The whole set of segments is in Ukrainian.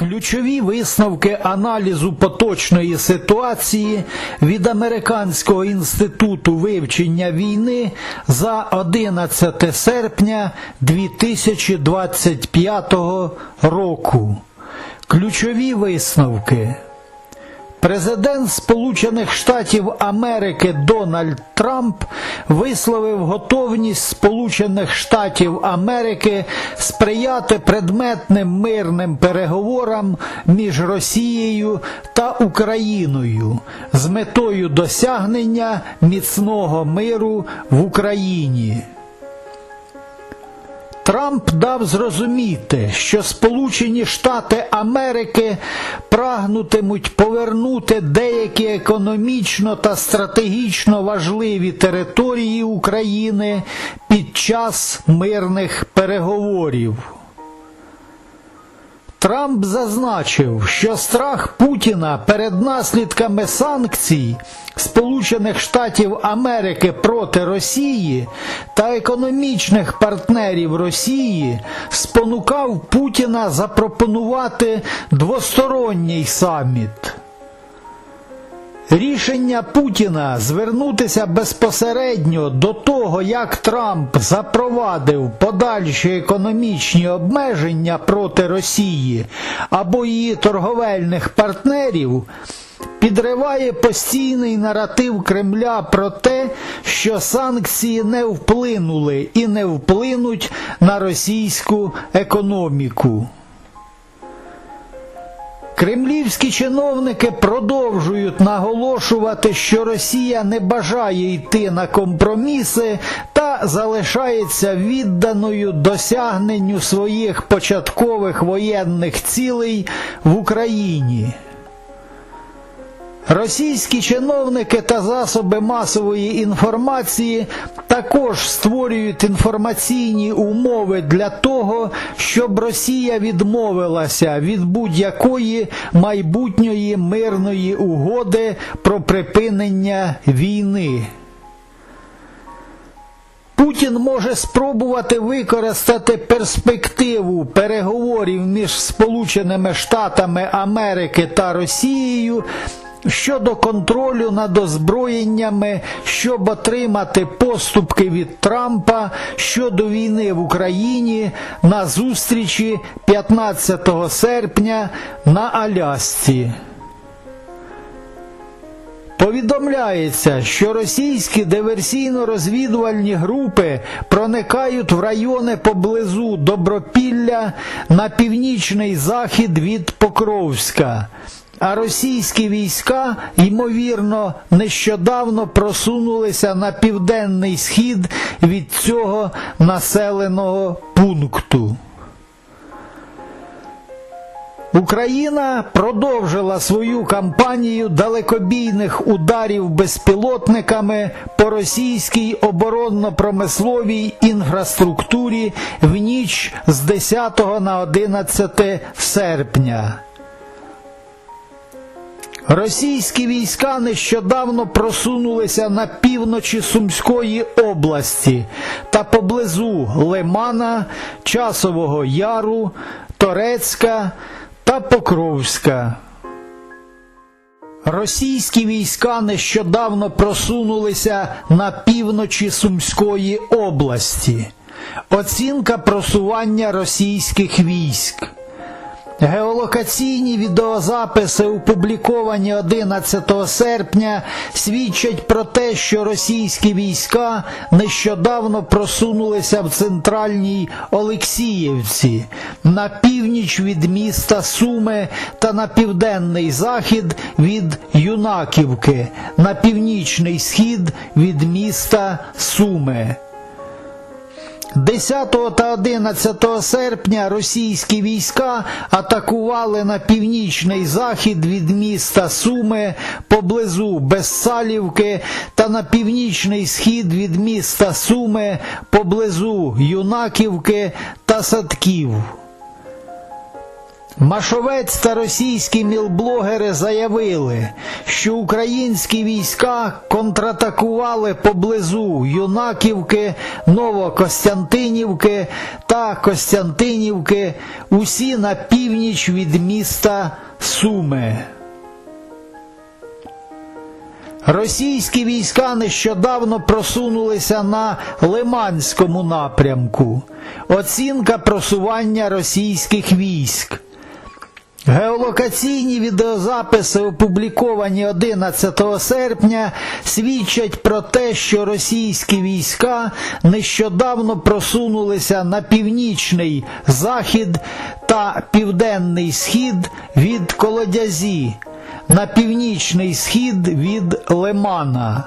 Ключові висновки аналізу поточної ситуації від Американського інституту вивчення війни за 11 серпня 2025 року. Ключові висновки. Президент Сполучених Штатів Америки Дональд Трамп висловив готовність Сполучених Штатів Америки сприяти предметним мирним переговорам між Росією та Україною з метою досягнення міцного миру в Україні. Трамп дав зрозуміти, що Сполучені Штати Америки прагнутимуть повернути деякі економічно та стратегічно важливі території України під час мирних переговорів. Трамп зазначив, що страх Путіна перед наслідками санкцій Сполучених Штатів Америки проти Росії та економічних партнерів Росії спонукав Путіна запропонувати двосторонній саміт. Рішення Путіна звернутися безпосередньо до того, як Трамп запровадив подальші економічні обмеження проти Росії або її торговельних партнерів, підриває постійний наратив Кремля про те, що санкції не вплинули і не вплинуть на російську економіку. Кремлівські чиновники продовжують наголошувати, що Росія не бажає йти на компроміси та залишається відданою досягненню своїх початкових воєнних цілей в Україні. Російські чиновники та засоби масової інформації також створюють інформаційні умови для того, щоб Росія відмовилася від будь-якої майбутньої мирної угоди про припинення війни. Путін може спробувати використати перспективу переговорів між Сполученими Штатами Америки та Росією щодо контролю над озброєннями, щоб отримати поступки від Трампа щодо війни в Україні на зустрічі 15 серпня на Алясці. Повідомляється, що російські диверсійно-розвідувальні групи проникають в райони поблизу Добропілля на північний захід від Покровська. А російські війська, ймовірно, нещодавно просунулися на південний схід від цього населеного пункту. Україна продовжила свою кампанію далекобійних ударів безпілотниками по російській оборонно-промисловій інфраструктурі в ніч з 10 на 11 серпня. Російські війська нещодавно просунулися на півночі Сумської області та поблизу Лимана, Часового Яру, Торецька та Покровська. Російські війська нещодавно просунулися на півночі Сумської області. Оцінка просування російських військ. Геолокаційні відеозаписи, опубліковані 11 серпня, свідчать про те, що російські війська нещодавно просунулися в центральній Олексіївці, на північ від міста Суми та на південний захід від Юнаківки, на північний схід від міста Суми. 10 та 11 серпня російські війська атакували на північний захід від міста Суми поблизу Безсалівки та на північний схід від міста Суми поблизу Юнаківки та Садків. Машовець та російські мілблогери заявили, що українські війська контратакували поблизу Юнаківки, Новокостянтинівки та Костянтинівки, усі на північ від міста Суми. Російські війська нещодавно просунулися на Лиманському напрямку. Оцінка просування російських військ. Геолокаційні відеозаписи, опубліковані 11 серпня, свідчать про те, що російські війська нещодавно просунулися на північний захід та південний схід від Колодязі, на північний схід від Лимана.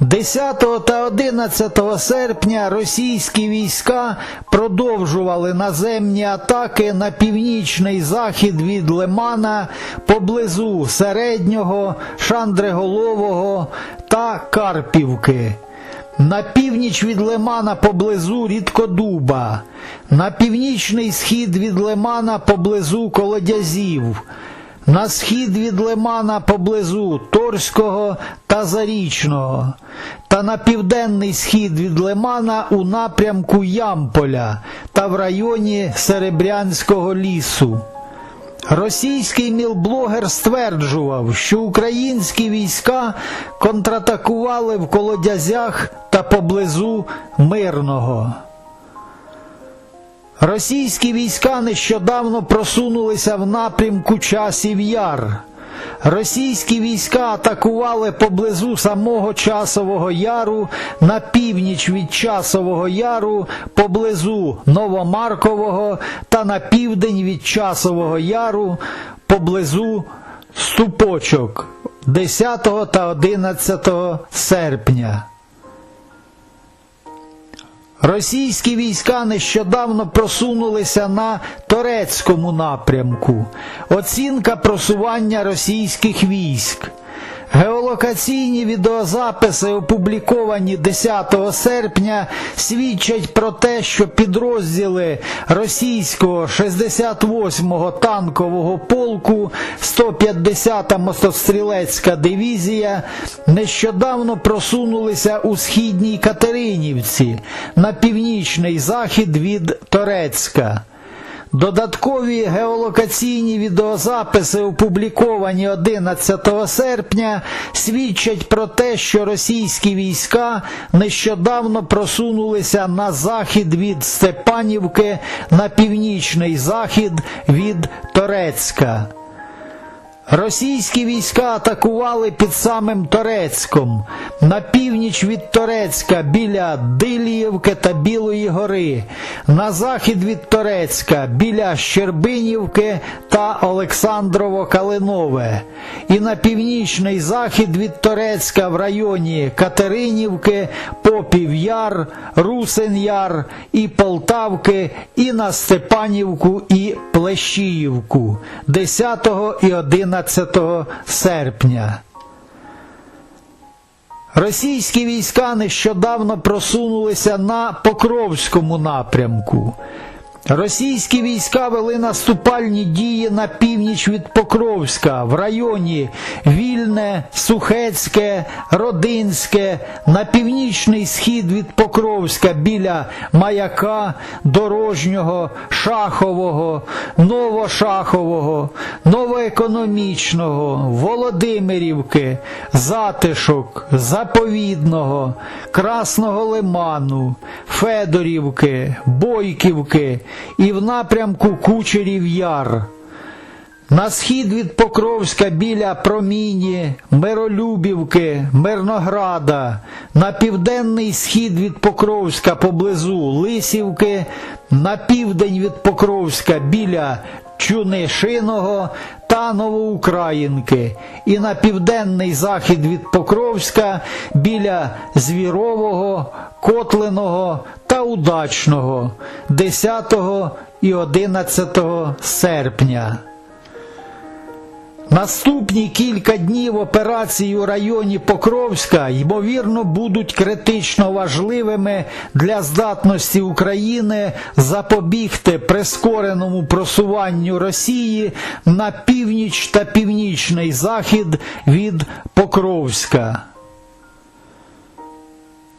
10 та 11 серпня російські війська продовжували наземні атаки на північний захід від Лимана поблизу Середнього, Шандреголового та Карпівки. На північ від Лимана поблизу Рідкодуба, на північний схід від Лимана поблизу Колодязів, на схід від Лимана поблизу Торського та Зарічного, та на південний схід від Лимана у напрямку Ямполя та в районі Серебрянського лісу. Російський мілблогер стверджував, що українські війська контратакували в колодязях та поблизу Мирного. Російські війська нещодавно просунулися в напрямку часів яр. Російські війська атакували поблизу самого Часового Яру на північ від Часового Яру, поблизу Новомаркового та на південь від Часового Яру, поблизу Ступочок 10 та 11 серпня. Російські війська нещодавно просунулися на Торецькому напрямку. Оцінка просування російських військ. Геолокаційні відеозаписи, опубліковані 10 серпня, свідчать про те, що підрозділи російського 68-го танкового полку 150-та мотострілецька дивізія нещодавно просунулися у східній Катеринівці на північний захід від Торецька. Додаткові геолокаційні відеозаписи, опубліковані 11 серпня, свідчать про те, що російські війська нещодавно просунулися на захід від Степанівки на північний захід від Торецька. Російські війська атакували під самим Торецьком, на північ від Торецька біля Диліївки та Білої гори, на захід від Торецька біля Щербинівки та Олександрово-Калинове, і на північний захід від Торецька в районі Катеринівки, Попів-Яр, Русин-Яр і Полтавки, і на Степанівку і Плещіївку. 10 і 11 серпня. Російські війська нещодавно просунулися на Покровському напрямку. Російські війська вели наступальні дії на північ від Покровська в районі Вільне, Сухецьке, Родинське, на північний схід від Покровська біля Маяка, Дорожнього, Шахового, Новошахового, Новоекономічного, Володимирівки, Затишок, Заповідного, Красного Лиману, Федорівки, Бойківки і в напрямку Кучерів Яр. На схід від Покровська біля Проміні, Миролюбівки, Мирнограда, на південний схід від Покровська поблизу Лисівки, на південь від Покровська біля Чунишиного та Новоукраїнки, і на південний захід від Покровська біля Звірового, Котленого та Удачного 10 і 11 серпня. Наступні кілька днів операцій у районі Покровська ймовірно будуть критично важливими для здатності України запобігти прискореному просуванню Росії на північ та північний захід від Покровська.